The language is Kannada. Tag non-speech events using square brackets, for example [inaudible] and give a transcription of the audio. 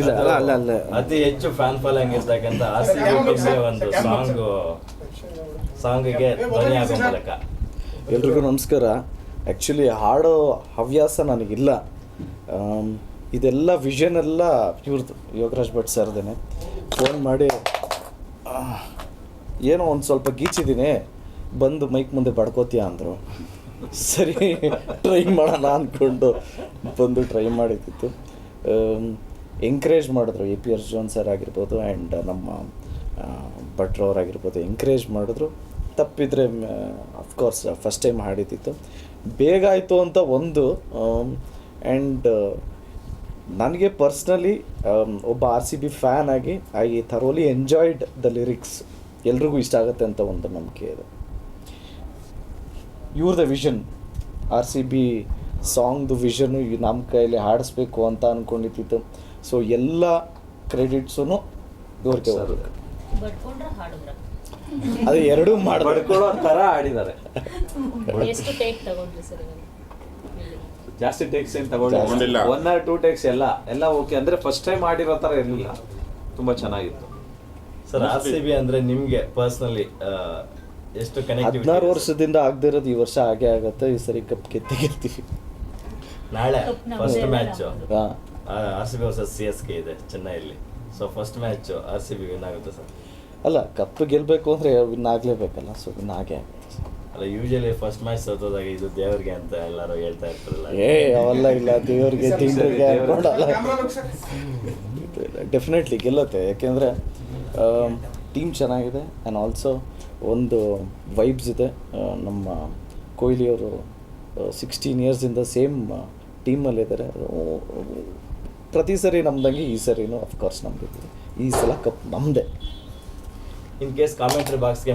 ಇಲ್ಲ ಅಲ್ಲ ಅಲ್ಲ ಅಲ್ಲ. ಅತಿ ಹೆಚ್ಚು ಫ್ಯಾನ್ ಫಾಲೋಯಿಂಗ್ ಇರ್ತಕ್ಕಂಥ ಆರ್ ಸಿ ಬಿ ಒಂದು ಸಾಂಗ್ ಸಾಂಗ್ಗೆ ಧ್ವನಿ ಆಗೋ ಮೂಲಕ ಎಲ್ರಿಗೂ ನಮಸ್ಕಾರ. ಆ್ಯಕ್ಚುಲಿ ಹಾಡೋ ಹವ್ಯಾಸ ನನಗಿಲ್ಲ. ಇದೆಲ್ಲ ವಿಷನ್ ಎಲ್ಲ ಇವ್ರದ್ದು ಯೋಗರಾಜ್ ಭಟ್ ಸರ್ದೇನೆ. ಫೋನ್ ಮಾಡಿ ಏನೋ ಒಂದು ಸ್ವಲ್ಪ ಗೀಚಿದ್ದೀನಿ ಬಂದು ಮೈಕ್ ಮುಂದೆ ಬಡ್ಕೋತೀಯ? ಅಂದರು. ಸರಿ [laughs] ಟ್ರೈ ಮಾಡೋಣ ಅಂದ್ಕೊಂಡು ಬಂದು ಟ್ರೈ ಮಾಡಿದ್ದಿತ್ತು. ಎಂಕರೇಜ್ ಮಾಡಿದ್ರು A P S John sir ಆಗಿರ್ಬೋದು ಆ್ಯಂಡ್ ನಮ್ಮ ಭಟ್ರವ್ರು ಆಗಿರ್ಬೋದು ಎಂಕರೇಜ್ ಮಾಡಿದ್ರು. ತಪ್ಪಿದರೆ ಅಫ್ಕೋರ್ಸ್ ಫಸ್ಟ್ ಟೈಮ್ ಹಾಡಿದ್ದಿತ್ತು. ಬೇಗ ಆಯಿತು ಅಂತ ಒಂದು ಆ್ಯಂಡ್ ನನಗೆ ಪರ್ಸ್ನಲಿ ಒಬ್ಬ ಆರ್ ಸಿ ಬಿ ಫ್ಯಾನ್ ಆಗಿ, I thoroughly enjoyed the lyrics ಎಲ್ರಿಗೂ ಇಷ್ಟ ಆಗುತ್ತೆ ಅಂತ ಒಂದು ನಂಬಿಕೆ ಇದೆ. ಇವ್ರದ್ದು ವಿಷನ್ ಆರ್ ಸಿ ಬಿ ಸಾಂಗ್ದು ವಿಷನು ನಮ್ಮ ಕೈಯಲ್ಲಿ ಹಾಡಿಸ್ಬೇಕು ಅಂತ ಅಂದ್ಕೊಂಡಿದ್ದಿತ್ತು ಸೊ ಎಲ್ಲ ಕ್ರೆಡಿಟ್ಸು ಇವ್ರಿಗೆ ಹೋಗುತ್ತೆ ಬಡ್ಕೊಂಡ್ರ ಹಾಡುದ್ರ. ಅದು ಎರಡೂ ಮಾಡ್ಬೇಕು ಬಡ್ಕೊಳ್ಳೋ ತರ ಆಡಿದ್ದಾರೆ ಎಷ್ಟು ಟೇಕ್ ತಗೊಂಡ್ರಿ ಸರ್ ಜಾಸ್ತಿ ಟೇಕ್ಸ್ ಏನು ತಗೊಂಡಿಲ್ಲ. ಒನ್ ಆರ್ ಟೂ ಟೇಕ್ಸ್ ಎಲ್ಲ. ಎಲ್ಲ ಓಕೆ ಅಂದ್ರೆ ಫಸ್ಟ್ ಟೈಮ್ ಮಾಡಿರೋ ತರ ಇರಲಿಲ್ಲ. ತುಂಬಾ ಚೆನ್ನಾಗಿತ್ತು. ಸರ್ ಆರ್ ಸಿ ಬಿ ಅಂದ್ರೆ ನಿಮ್ಗೆ ಪರ್ಸನಲಿ ಎಷ್ಟು ಕನೆಕ್ಟಿವಿಟಿ ಹದಿನಾರು ವರ್ಷದಿಂದ ಆಗದಿರೋದು ಈ ವರ್ಷ ಹಾಗೆ ಆಗತ್ತೆ. ಈ ಸರಿ ಕಪ್ ಕೆತ್ತಿ ಗೆಲ್ತೀವಿ. ನಾಳೆ ಫಸ್ಟ್. ಮ್ಯಾಚ್ ಹಾಂ. R C B versus C S K ಇದೆ ಚೆನ್ನೈಯಲ್ಲಿ. So first match R C B win ಆಗುತ್ತೆ ಸರ್. ಅಲ್ಲ ಕಪ್ ಗೆಲ್ಲಬೇಕು ಅಂದರೆ ವಿನ್ ಆಗಲೇಬೇಕಲ್ಲ ಸೊ ವಿನ್ ಆಗೇ ಆಗುತ್ತೆ. ಅಲ್ಲ ಯೂಶಲಿ ಫಸ್ಟ್ ಮ್ಯಾಚ್ ಸೋತೋದಾಗ ಇದು ದೇವ್ರಿಗೆ ಅಂತ ಎಲ್ಲರೂ ಹೇಳ್ತಾ ಇರ್ತಾರಲ್ಲ. ಏ ಅವೆಲ್ಲ ಇಲ್ಲ ದೇವ್ರಿಗೆ ತಿಂಡ್ರಿಗೆ ಅನ್ಕೊಂಡಲ್ಲ ಡೆಫಿನೆಟ್ಲಿ ಗೆಲ್ಲತ್ತೆ ಯಾಕೆಂದ್ರೆ ಟೀಮ್ ಚೆನ್ನಾಗಿದೆ ಆ್ಯಂಡ್ ಆಲ್ಸೋ ಒಂದು ವೈಬ್ಸ್ ಇದೆ ನಮ್ಮ ಕೊಹ್ಲಿಯವರು ಸಿಕ್ಸ್ಟೀನ್ ಇಯರ್ಸಿಂದ ಸೇಮ್ ಟೀಮಲ್ಲಿದ್ದಾರೆ ಪ್ರತಿ ಸರಿ ನಮ್ದಂಗೆ ಈ ಸರಿನೂ ಅಫ್ಕೋರ್ಸ್ ನಮ್ದು ಈ ಸಲ ಕಪ್ ನಮ್ಮದೇ ಇನ್ ಕೇಸ್ ಕಾಮೆಂಟ್ರಿ ಬಾಕ್ಸ್ಗೆ